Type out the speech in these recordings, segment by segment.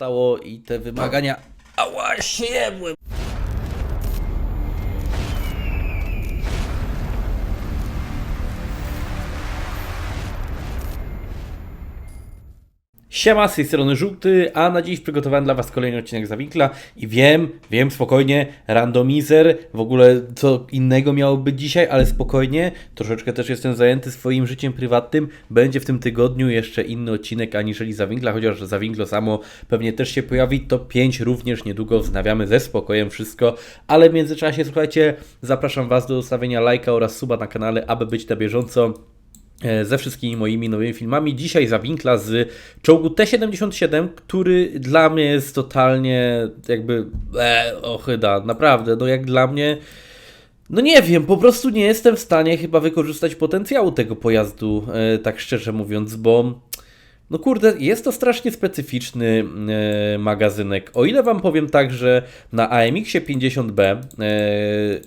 stało i te wymagania... Ała, się Siema, z tej strony Żółty, a na dziś przygotowałem dla Was kolejny odcinek Zawinkla i wiem, wiem, spokojnie, randomizer, w ogóle co innego miało być dzisiaj, ale spokojnie, troszeczkę też jestem zajęty swoim życiem prywatnym, będzie w tym tygodniu jeszcze inny odcinek aniżeli Zawinkla, chociaż Zawinklo samo pewnie też się pojawi, to 5 również niedługo wznawiamy ze spokojem wszystko, ale w międzyczasie, słuchajcie, zapraszam Was do zostawienia lajka oraz suba na kanale, aby być na bieżąco ze wszystkimi moimi nowymi filmami. Dzisiaj zawinkla z czołgu T-77, który dla mnie jest totalnie jakby e, ochyda, naprawdę, no jak dla mnie no nie wiem, po prostu nie jestem w stanie chyba wykorzystać potencjału tego pojazdu, e, tak szczerze mówiąc, bo no kurde, jest to strasznie specyficzny e, magazynek. O ile wam powiem tak, że na AMX-ie 50B, e,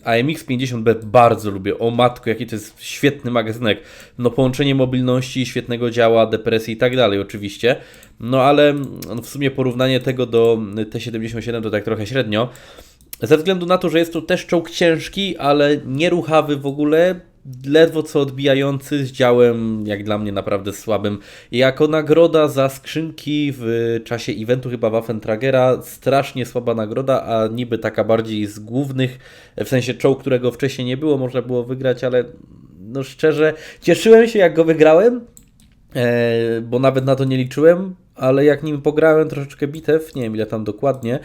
AMX 50B bardzo lubię. O matko, jaki to jest świetny magazynek. No połączenie mobilności, świetnego działa, depresji i tak dalej oczywiście. No ale no, w sumie porównanie tego do T77 to tak trochę średnio. Ze względu na to, że jest to też czołg ciężki, ale nieruchawy w ogóle, ledwo co odbijający z działem, jak dla mnie naprawdę słabym. Jako nagroda za skrzynki w czasie eventu chyba Waffentragera, strasznie słaba nagroda, a niby taka bardziej z głównych, w sensie czołg, którego wcześniej nie było, można było wygrać, ale no szczerze, cieszyłem się jak go wygrałem, e, bo nawet na to nie liczyłem, ale jak nim pograłem troszeczkę bitew, nie wiem ile tam dokładnie,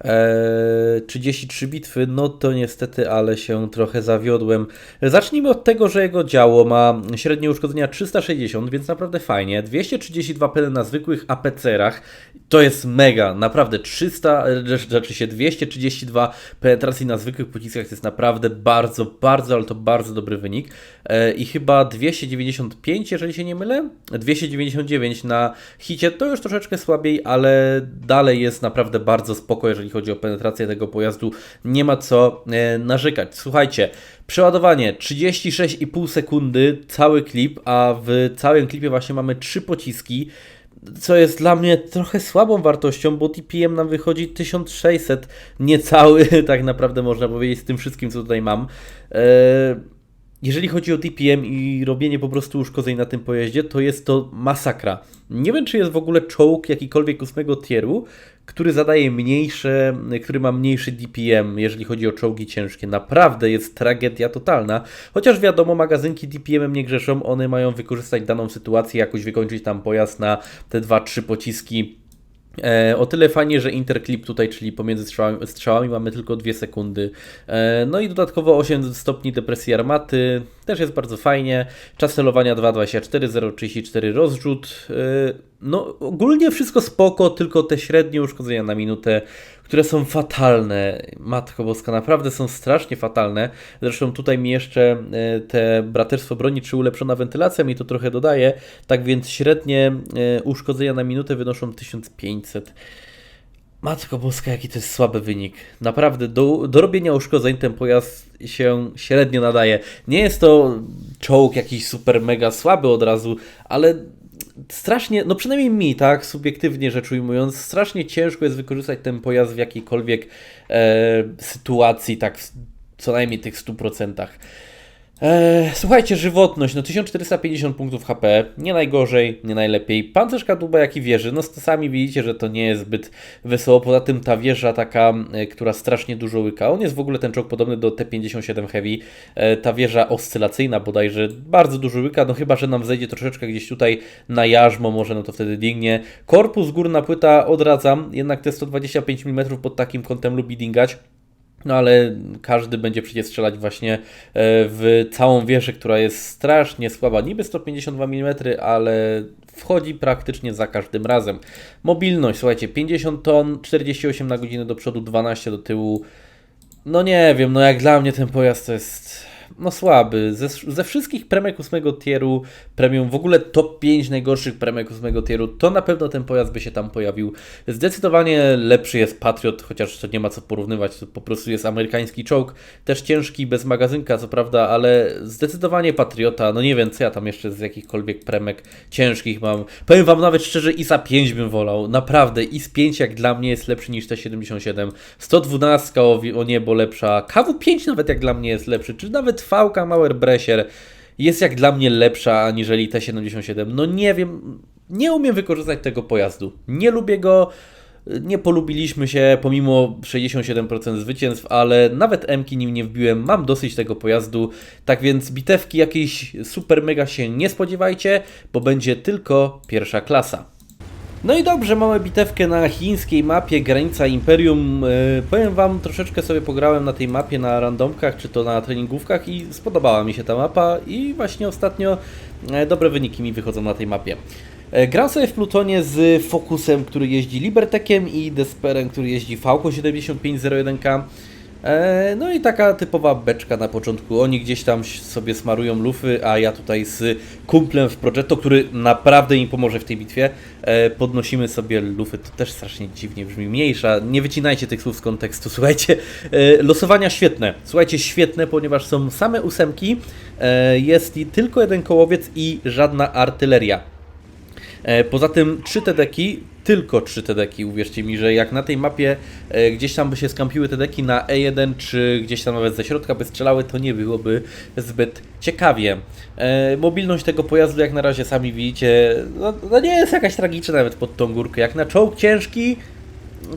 e, 33 bitwy, no to niestety, ale się trochę zawiodłem. Zacznijmy od tego, że jego działo ma średnie uszkodzenia 360, więc naprawdę fajnie. 232 peny na zwykłych APC-rach, to jest mega, naprawdę 300, e, znaczy się 232 penetracji na zwykłych pociskach to jest naprawdę bardzo, bardzo, ale to bardzo dobry wynik. E, I chyba 295, jeżeli się nie mylę, 299 na hicie, to już troszeczkę słabiej, ale dalej jest naprawdę bardzo spoko, jeżeli chodzi o penetrację tego pojazdu. Nie ma co e, narzekać. Słuchajcie, przeładowanie 36,5 sekundy, cały klip, a w całym klipie właśnie mamy trzy pociski co jest dla mnie trochę słabą wartością, bo TPM nam wychodzi 1600, niecały, tak naprawdę można powiedzieć, z tym wszystkim, co tutaj mam. Eee, jeżeli chodzi o TPM i robienie po prostu uszkodzeń na tym pojeździe, to jest to masakra. Nie wiem, czy jest w ogóle czołg jakikolwiek ósmego tieru, który zadaje mniejsze, który ma mniejszy DPM, jeżeli chodzi o czołgi ciężkie. Naprawdę jest tragedia totalna. Chociaż wiadomo, magazynki DPM-em nie grzeszą, one mają wykorzystać daną sytuację, jakoś wykończyć tam pojazd na te 2-3 pociski. E, o tyle fajnie, że interclip tutaj, czyli pomiędzy strzałami, strzałami mamy tylko 2 sekundy. E, no i dodatkowo 8 stopni depresji armaty, też jest bardzo fajnie. Czas celowania 2.24, 0.34 rozrzut. E, no ogólnie wszystko spoko, tylko te średnie uszkodzenia na minutę, które są fatalne. Matko Boska, naprawdę są strasznie fatalne. Zresztą tutaj mi jeszcze e, te braterstwo broni czy ulepszona wentylacja mi to trochę dodaje. Tak więc średnie e, uszkodzenia na minutę wynoszą 1500. Matko Boska, jaki to jest słaby wynik. Naprawdę, do, do robienia uszkodzeń ten pojazd się średnio nadaje. Nie jest to czołg jakiś super mega słaby od razu, ale strasznie, no przynajmniej mi, tak, subiektywnie rzecz ujmując, strasznie ciężko jest wykorzystać ten pojazd w jakiejkolwiek e, sytuacji, tak w co najmniej tych 100%. Eee, słuchajcie, żywotność, no 1450 punktów HP, nie najgorzej, nie najlepiej. Pancerz kadłuba jak i wieży, no sami widzicie, że to nie jest zbyt wesoło, poza tym ta wieża taka, e, która strasznie dużo łyka, on jest w ogóle ten czołg podobny do T57 Heavy, e, ta wieża oscylacyjna bodajże, bardzo dużo łyka, no chyba, że nam zejdzie troszeczkę gdzieś tutaj na jarzmo, może no to wtedy dingnie. Korpus, górna płyta odradzam, jednak te 125 mm pod takim kątem lubi dingać. No ale każdy będzie przecież strzelać właśnie e, w całą wieżę, która jest strasznie słaba. Niby 152 mm, ale wchodzi praktycznie za każdym razem. Mobilność, słuchajcie, 50 ton, 48 na godzinę do przodu, 12 do tyłu. No nie wiem, no jak dla mnie ten pojazd to jest no słaby. Ze, ze wszystkich premek 8 tieru, premium, w ogóle top 5 najgorszych premek 8 tieru, to na pewno ten pojazd by się tam pojawił. Zdecydowanie lepszy jest Patriot, chociaż to nie ma co porównywać, to po prostu jest amerykański czołg, też ciężki, bez magazynka co prawda, ale zdecydowanie Patriota, no nie wiem co ja tam jeszcze z jakichkolwiek premek ciężkich mam. Powiem Wam nawet szczerze, ISA 5 bym wolał, naprawdę, IS 5 jak dla mnie jest lepszy niż T77, 112 o, o niebo lepsza, KW5 nawet jak dla mnie jest lepszy, czy nawet VK Mauer Bresier jest jak dla mnie lepsza aniżeli T77. No nie wiem, nie umiem wykorzystać tego pojazdu. Nie lubię go, nie polubiliśmy się pomimo 67% zwycięstw, ale nawet M-ki nim nie wbiłem. Mam dosyć tego pojazdu, tak więc bitewki jakiejś super mega się nie spodziewajcie, bo będzie tylko pierwsza klasa. No i dobrze, mamy bitewkę na chińskiej mapie Granica Imperium. E, powiem Wam, troszeczkę sobie pograłem na tej mapie na randomkach, czy to na treningówkach i spodobała mi się ta mapa i właśnie ostatnio e, dobre wyniki mi wychodzą na tej mapie. E, gram sobie w Plutonie z Focusem, który jeździ Libertekiem i Desperem, który jeździ Falco 7501K. E, No i taka typowa beczka na początku. Oni gdzieś tam sobie smarują lufy, a ja tutaj z kumplem w Progetto, który naprawdę im pomoże w tej bitwie, e, podnosimy sobie lufy. To też strasznie dziwnie brzmi. Mniejsza, nie wycinajcie tych słów z kontekstu. Słuchajcie, e, losowania świetne. Słuchajcie, świetne, ponieważ są same ósemki, jest i tylko jeden kołowiec i żadna artyleria. E, Poza tym trzy te deki, tylko trzy te deki, uwierzcie mi, że jak na tej mapie e, gdzieś tam by się skampiły te deki na E1, czy gdzieś tam nawet ze środka by strzelały, to nie byłoby zbyt ciekawie. E, mobilność tego pojazdu, jak na razie sami widzicie, no, no nie jest jakaś tragiczna nawet pod tą górkę. Jak na czołg ciężki,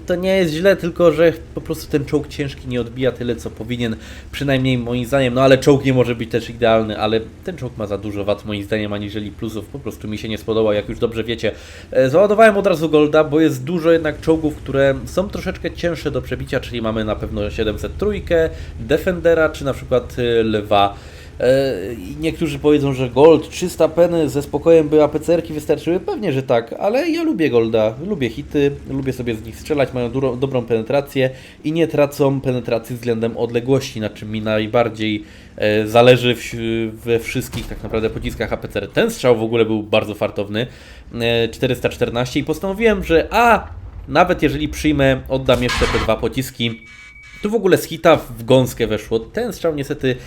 to nie jest źle, tylko że po prostu ten czołg ciężki nie odbija tyle, co powinien, przynajmniej moim zdaniem. No ale czołg nie może być też idealny, ale ten czołg ma za dużo wad moim zdaniem, aniżeli plusów. Po prostu mi się nie spodobał, jak już dobrze wiecie. E, Załadowałem od razu Golda, bo jest dużo jednak czołgów, które są troszeczkę cięższe do przebicia, czyli mamy na pewno 703, Defendera, czy na przykład e, Lwa. E, Niektórzy powiedzą, że Gold 300 peny ze spokojem by APCR-ki wystarczyły. Pewnie, że tak, ale ja lubię Golda, lubię hity, lubię sobie z nich strzelać, mają duro, dobrą penetrację i nie tracą penetracji względem odległości, na czym mi najbardziej e, zależy w, we wszystkich tak naprawdę pociskach APCR. Ten strzał w ogóle był bardzo fartowny, e, 414 i postanowiłem, że a, nawet jeżeli przyjmę, oddam jeszcze te dwa pociski, tu w ogóle z hita w gąskę weszło. Ten strzał niestety e,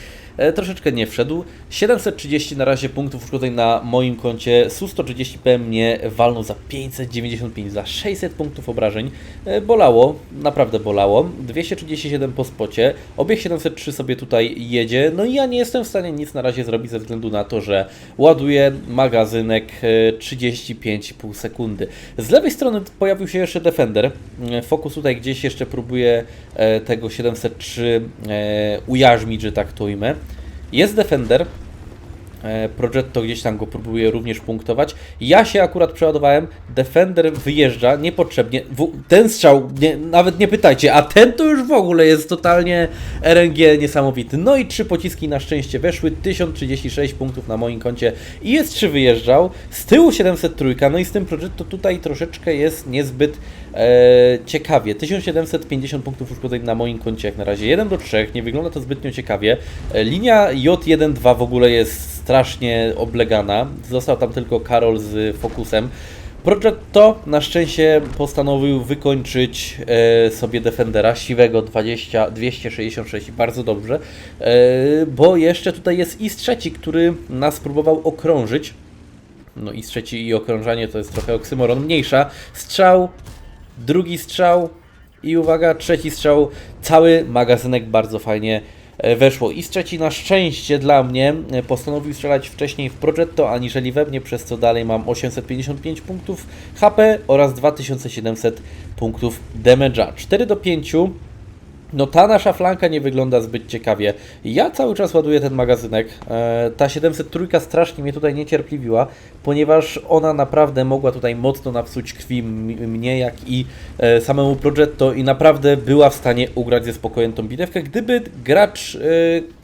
troszeczkę nie wszedł. 730 na razie punktów uszkodzeń na moim koncie. Su-130 P mnie walnął za 595, za 600 punktów obrażeń. E, bolało, naprawdę bolało. 237 po spocie. Obieg 703 sobie tutaj jedzie. No i ja nie jestem w stanie nic na razie zrobić ze względu na to, że ładuję magazynek e, 35,5 sekundy. Z lewej strony pojawił się jeszcze Defender. E, Fokus tutaj gdzieś jeszcze próbuje e, tego 703 e, ujarzmić, że tak to. Jest Defender. E, Progetto gdzieś tam go próbuje również punktować. Ja się akurat przeładowałem. Defender wyjeżdża niepotrzebnie. Ten strzał, nie, nawet nie pytajcie, a ten to już w ogóle jest totalnie RNG niesamowity. No i trzy pociski na szczęście weszły. 1036 punktów na moim koncie i jest trzy wyjeżdżał. Z tyłu 703. No i z tym Progetto tutaj troszeczkę jest niezbyt ciekawie. 1750 punktów uszkodzeń na moim koncie jak na razie. 1 do 3. Nie wygląda to zbytnio ciekawie. E, linia J1-2 w ogóle jest strasznie oblegana. Został tam tylko Karol z Focusem. Progetto na szczęście postanowił wykończyć e, sobie Defendera siwego 20, 266 bardzo dobrze, e, bo jeszcze tutaj jest IS trzeci, który nas próbował okrążyć. No i trzeci i okrążanie to jest trochę oksymoron mniejsza. Strzał, drugi strzał i uwaga, trzeci strzał. Cały magazynek bardzo fajnie e, weszło. I z trzeci na szczęście dla mnie e, postanowił strzelać wcześniej w Progetto aniżeli we mnie, przez co dalej mam 855 punktów HP oraz 2700 punktów damage'a. 4 do 5 no ta nasza flanka nie wygląda zbyt ciekawie. Ja cały czas ładuję ten magazynek. E, ta 703 strasznie mnie tutaj niecierpliwiła, ponieważ ona naprawdę mogła tutaj mocno napsuć krwi mnie, jak i e, samemu Progetto i naprawdę była w stanie ugrać ze spokojem tą bitewkę, gdyby gracz, e,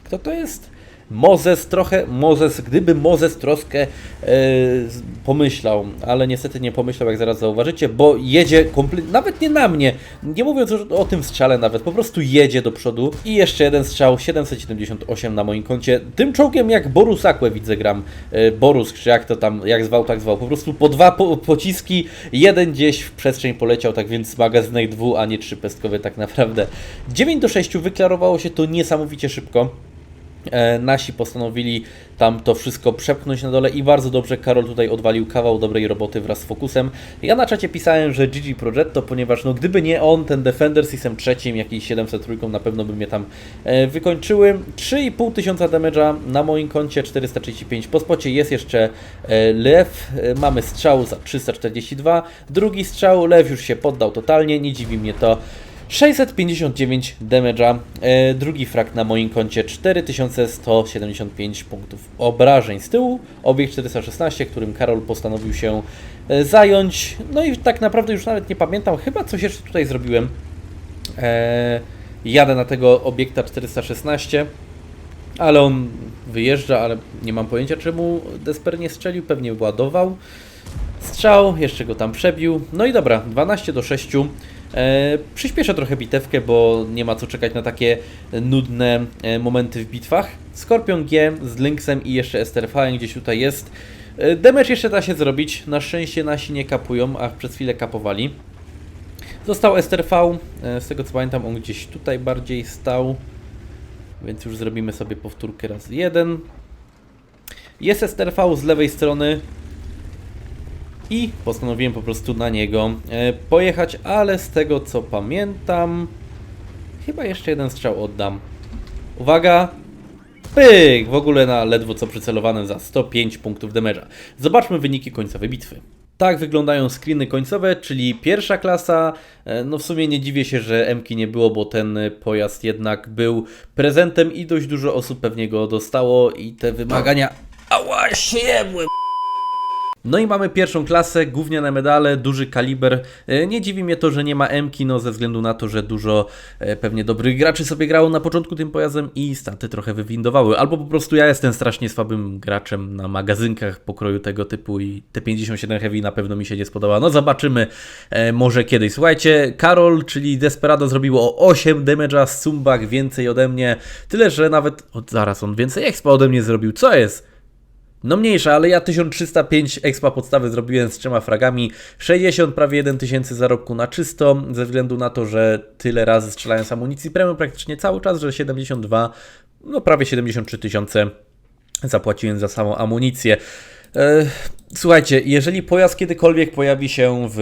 kto to jest? Mozes trochę, Mozes, gdyby Mozes troszkę e, pomyślał, ale niestety nie pomyślał, jak zaraz zauważycie, bo jedzie kompletnie, nawet nie na mnie, nie mówiąc już o tym strzale nawet, po prostu jedzie do przodu i jeszcze jeden strzał, 778 na moim koncie. Tym czołgiem jak Borus widzę gram, e, Borus, czy jak to tam, jak zwał, tak zwał, po prostu po dwa po, pociski, jeden gdzieś w przestrzeń poleciał, tak więc magazynek dwu, a nie trzypestkowy tak naprawdę. 9 do 6 wyklarowało się to niesamowicie szybko. E, nasi postanowili tam to wszystko przepchnąć na dole i bardzo dobrze Karol tutaj odwalił kawał dobrej roboty wraz z Focusem. Ja na czacie pisałem, że GG Progetto, ponieważ no gdyby nie on, ten Defender system trzecim, jakiś 703 na pewno by mnie tam e, wykończyły. 3,5 tysiąca damage'a na moim koncie, 435 po spocie, jest jeszcze e, Lew, mamy strzał za 342, drugi strzał, Lew już się poddał totalnie, nie dziwi mnie to. 659 damage'a, e, drugi frak na moim koncie 4175 punktów obrażeń. Z tyłu obiekt 416, którym Karol postanowił się e, zająć. No i tak naprawdę już nawet nie pamiętam, chyba coś jeszcze tutaj zrobiłem. E, jadę na tego obiekta 416, ale on wyjeżdża, ale nie mam pojęcia czemu Desper nie strzelił, pewnie ładował. Strzał, jeszcze go tam przebił. No i dobra, 12 do 6. E, przyspieszę trochę bitewkę, bo nie ma co czekać na takie nudne e, momenty w bitwach. Skorpion G z Lynxem i jeszcze Esterfałem gdzieś tutaj jest. E, damage jeszcze da się zrobić. Na szczęście nasi nie kapują, a przez chwilę kapowali. Został STRV, e, z tego co pamiętam on gdzieś tutaj bardziej stał, więc już zrobimy sobie powtórkę raz jeden. Jest STRV z lewej strony i postanowiłem po prostu na niego e, pojechać, ale z tego co pamiętam, chyba jeszcze jeden strzał oddam. Uwaga! Pyk! W ogóle na ledwo co przycelowanym za 105 punktów damage'a. Zobaczmy wyniki końcowej bitwy. Tak wyglądają screeny końcowe, czyli pierwsza klasa. E, No w sumie nie dziwię się, że Mki nie było, bo ten pojazd jednak był prezentem i dość dużo osób pewnie go dostało i te wymagania... Ała, siebłem! No i mamy pierwszą klasę, gówniane medale, duży kaliber. E, Nie dziwi mnie to, że nie ma M-ki, no ze względu na to, że dużo e, pewnie dobrych graczy sobie grało na początku tym pojazdem i staty trochę wywindowały. Albo po prostu ja jestem strasznie słabym graczem na magazynkach pokroju tego typu i te 57 Heavy na pewno mi się nie spodoba. No zobaczymy e, może kiedyś. Słuchajcie, Karol, czyli Desperado zrobiło o 8 damage'a z Sumbach, więcej ode mnie. Tyle, że nawet... O, zaraz, on więcej expa ode mnie zrobił. Co jest? No mniejsza, ale ja 1305 expa podstawy zrobiłem z trzema fragami, 60 prawie 1000 zarobku na czysto, ze względu na to, że tyle razy strzelałem z amunicji premium praktycznie cały czas, że 72, no prawie 73 tysiące zapłaciłem za samą amunicję. E, słuchajcie, jeżeli pojazd kiedykolwiek pojawi się w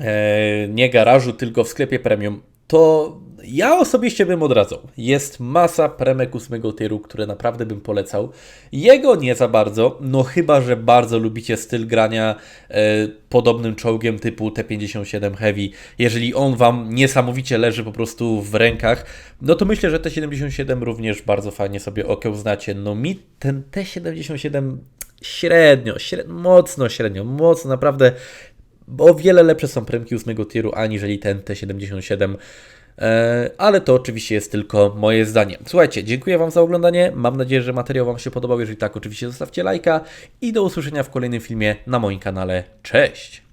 e, nie garażu, tylko w sklepie premium, to ja osobiście bym odradzał. Jest masa premek 8 tieru, które naprawdę bym polecał. Jego nie za bardzo, no chyba, że bardzo lubicie styl grania e, podobnym czołgiem typu T57 Heavy. Jeżeli on Wam niesamowicie leży po prostu w rękach, no to myślę, że T77 również bardzo fajnie sobie okiełznacie. No mi ten T77 średnio, średnio, mocno średnio, mocno naprawdę bo o wiele lepsze są premki 8 tieru aniżeli ten T77. E, Ale to oczywiście jest tylko moje zdanie. Słuchajcie, dziękuję Wam za oglądanie. Mam nadzieję, że materiał Wam się podobał. Jeżeli tak, oczywiście zostawcie lajka i do usłyszenia w kolejnym filmie na moim kanale. Cześć!